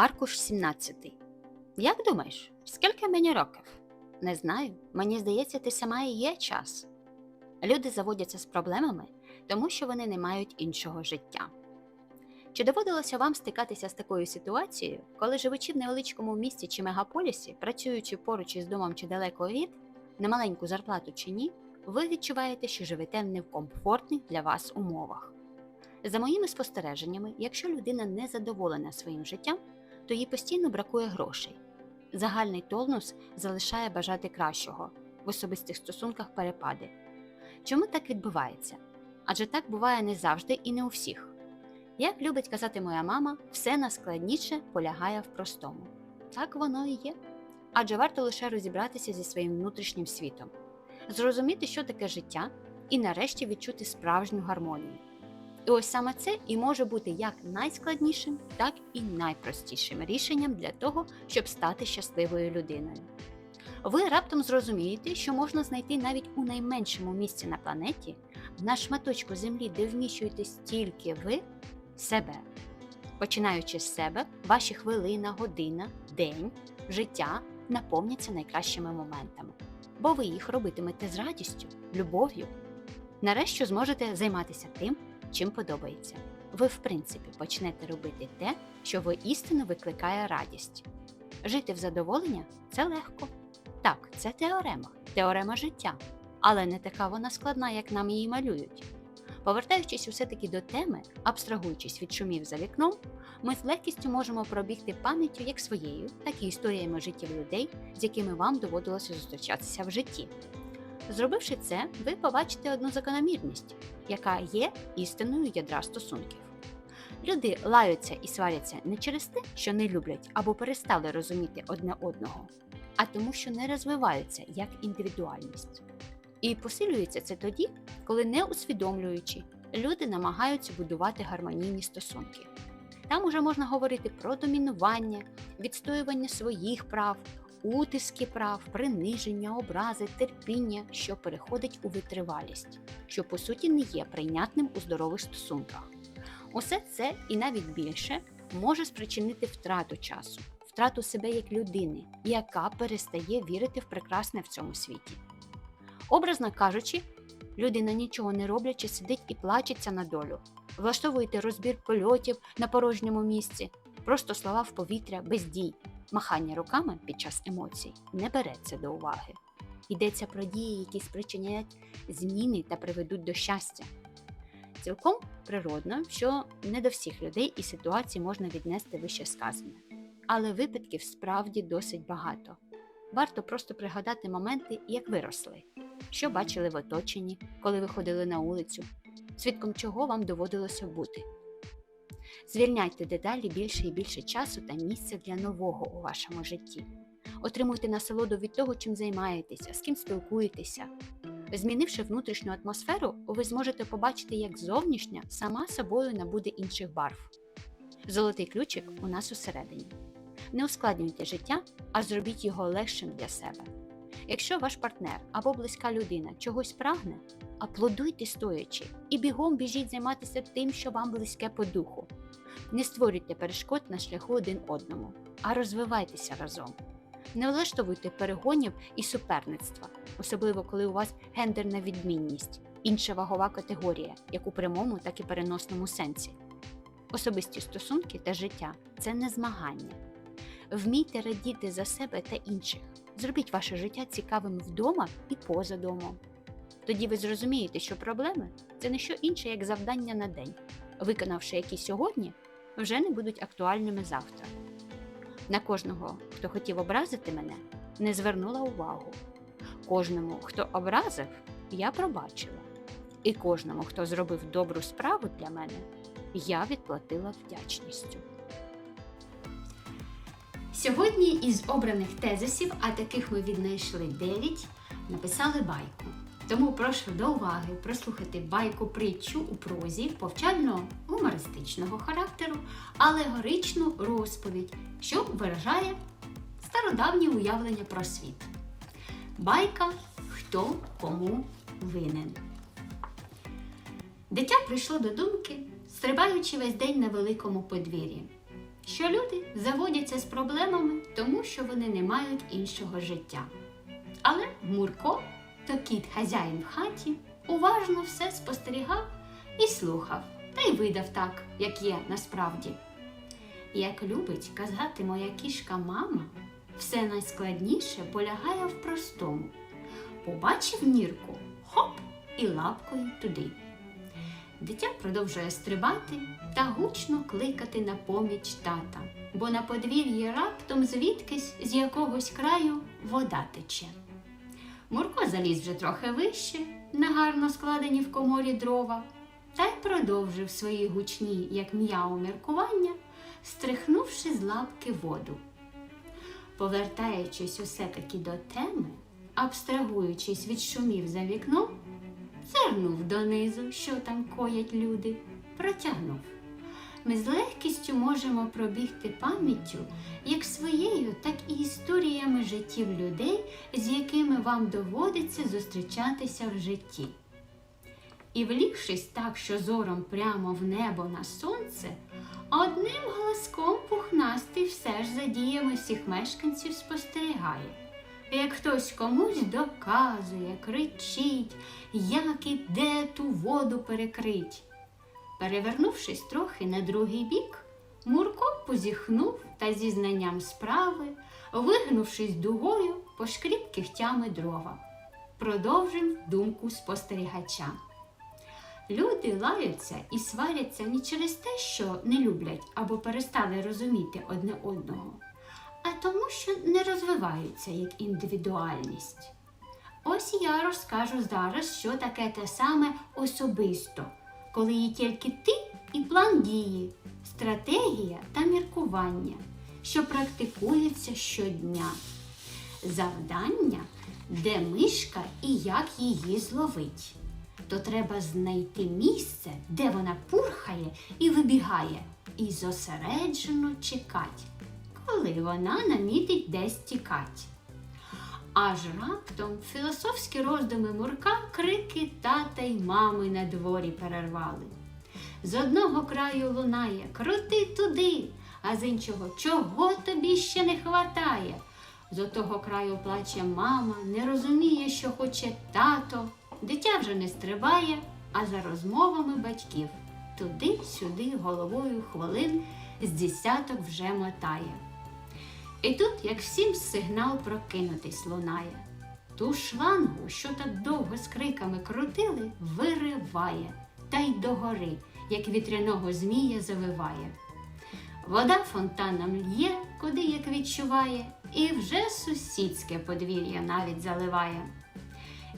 Аркуш 17. Як думаєш, скільки мені років? Не знаю. Мені здається, ти сама і є час. Люди заводяться з проблемами, тому що вони не мають іншого життя. Чи доводилося вам стикатися з такою ситуацією, коли живучи в невеличкому місті чи мегаполісі, працюючи поруч із домом чи далеко від, на маленьку зарплату чи ні, ви відчуваєте, що живете в некомфортних для вас умовах? За моїми спостереженнями, якщо людина не задоволена своїм життям, то їй постійно бракує грошей. Загальний тонус залишає бажати кращого, в особистих стосунках перепади. Чому так відбувається? Адже так буває не завжди і не у всіх. Як любить казати моя мама, все найскладніше полягає в простому. Так воно і є. Адже варто лише розібратися зі своїм внутрішнім світом, зрозуміти, що таке життя, і нарешті відчути справжню гармонію. І ось саме це і може бути як найскладнішим, так і найпростішим рішенням для того, щоб стати щасливою людиною. Ви раптом зрозумієте, що можна знайти навіть у найменшому місці на планеті, на шматочку землі, де вміщуєтесь тільки ви, себе. Починаючи з себе, ваші хвилина, година, день, життя наповняться найкращими моментами, бо ви їх робитимете з радістю, любов'ю. Нарешті зможете займатися тим, чим подобається. Ви, в принципі, почнете робити те, що воістину викликає радість. Жити в задоволення це легко. Так, це теорема, теорема життя, але не така вона складна, як нам її малюють. Повертаючись усе таки до теми, абстрагуючись від шумів за вікном, ми з легкістю можемо пробігти пам'яттю як своєю, так і історіями життів людей, з якими вам доводилося зустрічатися в житті. Зробивши це, ви побачите одну закономірність, яка є істинною ядра стосунків. Люди лаються і сваряться не через те, що не люблять або перестали розуміти одне одного, а тому, що не розвиваються як індивідуальність. І посилюється це тоді, коли не усвідомлюючи, люди намагаються будувати гармонійні стосунки. Там уже можна говорити про домінування, відстоювання своїх прав, утиски прав, приниження, образи, терпіння, що переходить у витривалість, що по суті не є прийнятним у здорових стосунках. Усе це і навіть більше може спричинити втрату часу, втрату себе як людини, яка перестає вірити в прекрасне в цьому світі. Образно кажучи, людина нічого не роблячи сидить і плачеться на долю, влаштовуєте розбір польотів на порожньому місці, просто слова в повітря без дій, махання руками під час емоцій не береться до уваги. Йдеться про дії, які спричиняють зміни та приведуть до щастя. Цілком природно, що не до всіх людей і ситуацій можна віднести вище сказане. Але випадків справді досить багато. Варто просто пригадати моменти, як виросли, що бачили в оточенні, коли виходили на вулицю, свідком чого вам доводилося бути. Звільняйте дедалі більше і більше часу та місця для нового у вашому житті. Отримуйте насолоду від того, чим займаєтеся, з ким спілкуєтеся. Змінивши внутрішню атмосферу, ви зможете побачити, як зовнішня сама собою набуде інших барв. Золотий ключик у нас усередині. Не ускладнюйте життя, а зробіть його легшим для себе. Якщо ваш партнер або близька людина чогось прагне, аплодуйте стоячи і бігом біжіть займатися тим, що вам близьке по духу. Не створюйте перешкод на шляху один одному, а розвивайтеся разом. Не влаштовуйте перегонів і суперництва, особливо коли у вас гендерна відмінність, інша вагова категорія, як у прямому, так і переносному сенсі. Особисті стосунки та життя це не змагання. Вмійте радіти за себе та інших. Зробіть ваше життя цікавим вдома і поза домом. Тоді ви зрозумієте, що проблеми це не що інше, як завдання на день, виконавши які сьогодні, вже не будуть актуальними завтра. На кожного, хто хотів образити мене, не звернула увагу. Кожному, хто образив, я пробачила. І кожному, хто зробив добру справу для мене, я відплатила вдячністю. Сьогодні із обраних тезисів, а таких ми віднайшли 9, написали байку. Тому прошу до уваги прослухати байку притчу у прозі повчально-гумористичного характеру, алегоричну розповідь, що виражає стародавнє уявлення про світ. Байка Хто кому винен. Дитя прийшло до думки, стрибаючи весь день на великому подвір'ї. Що люди заводяться з проблемами, тому що вони не мають іншого життя. Але Мурко, то кіт хазяїн в хаті, уважно все спостерігав і слухав, та й видав так, як є насправді. Як любить казати моя кішка мама, все найскладніше полягає в простому. Побачив нірку, хоп, і лапкою туди. Дитя продовжує стрибати та гучно кликати на поміч тата, бо на подвір'ї раптом звідкись з якогось краю вода тече. Мурко заліз вже трохи вище, на гарно складені в коморі дрова, та й продовжив свої гучні, як м'яу міркування, стрихнувши з лапки воду. Повертаючись усе таки до теми, абстрагуючись від шумів за вікном, зирнув донизу, що там коять люди, протягнув. Ми з легкістю можемо пробігти пам'яттю як своєю, так і історіями життів людей, з якими вам доводиться зустрічатися в житті. І влігшись так, що зором прямо в небо на сонце, одним глазком пухнастий все ж за діями всіх мешканців спостерігає. Як хтось комусь доказує, кричить, як і де ту воду перекрить. Перевернувшись трохи на другий бік, Мурко позіхнув та зі знанням справи, вигнувшись дугою, пошкріб кігтями дрова. Продовжив думку спостерігача. Люди лаються і сваряться не через те, що не люблять або перестали розуміти одне одного, а тому, що не розвиваються як індивідуальність. Ось я розкажу зараз, що таке те саме особисто, коли є тільки ти і план дії, стратегія та міркування, що практикуються щодня. Завдання, де мишка і як її зловить. То треба знайти місце, де вона пурхає і вибігає, і зосереджено чекать, коли вона намітить десь тікать. Аж раптом філософські роздуми Мурка крики тата й мами на дворі перервали. З одного краю лунає крути туди, а з іншого чого тобі ще не хватає. З отого краю плаче мама, не розуміє, що хоче тато. Дитя вже не стрибає, а за розмовами батьків туди-сюди головою хвилин з десяток вже мотає. І тут, як всім сигнал прокинутись лунає. Ту шлангу, що так довго з криками крутили, вириває, та й догори, як вітряного змія завиває. Вода фонтаном л'є, куди як відчуває, і вже сусідське подвір'я навіть заливає.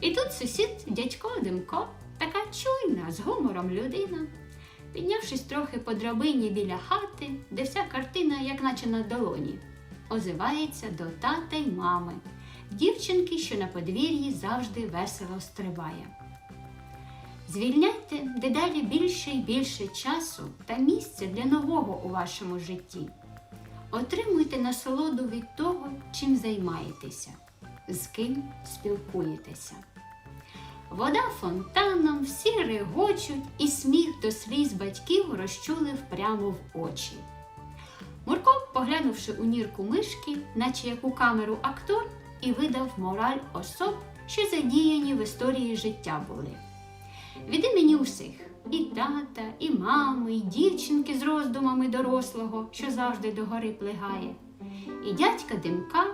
І тут сусід дядько Димко, така чуйна, з гумором людина. Піднявшись трохи по драбині біля хати, де вся картина, як наче на долоні, озивається до тата й мами, дівчинки, що на подвір'ї завжди весело стрибає. Звільняйте дедалі більше і більше часу та місця для нового у вашому житті. Отримуйте насолоду від того, чим займаєтеся, з ким спілкуєтеся. Вода фонтаном, всі регочуть, і сміх до сліз батьків розчулив прямо в очі. Мурко, поглянувши у нірку мишки, наче як у камеру актор, і видав мораль особ, що задіяні в історії життя були. Від імені усіх і тата, і мами, і дівчинки з роздумами дорослого, що завжди догори плигає, і дядька Димка,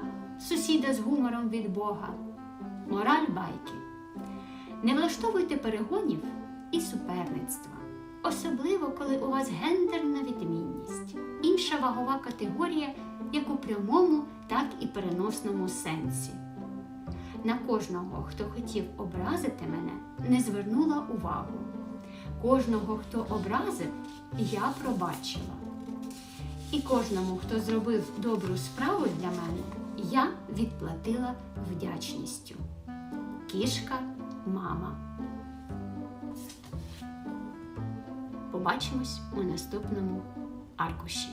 сусіда з гумором від Бога. Мораль байки. Не влаштовуйте перегонів і суперництва, особливо коли у вас гендерна відмінність, інша вагова категорія як у прямому, так і переносному сенсі. На кожного, хто хотів образити мене, не звернула увагу. Кожного, хто образив, я пробачила. І кожному, хто зробив добру справу для мене, я відплатила вдячністю. Кішка, мама. Побачимось у наступному аркуші.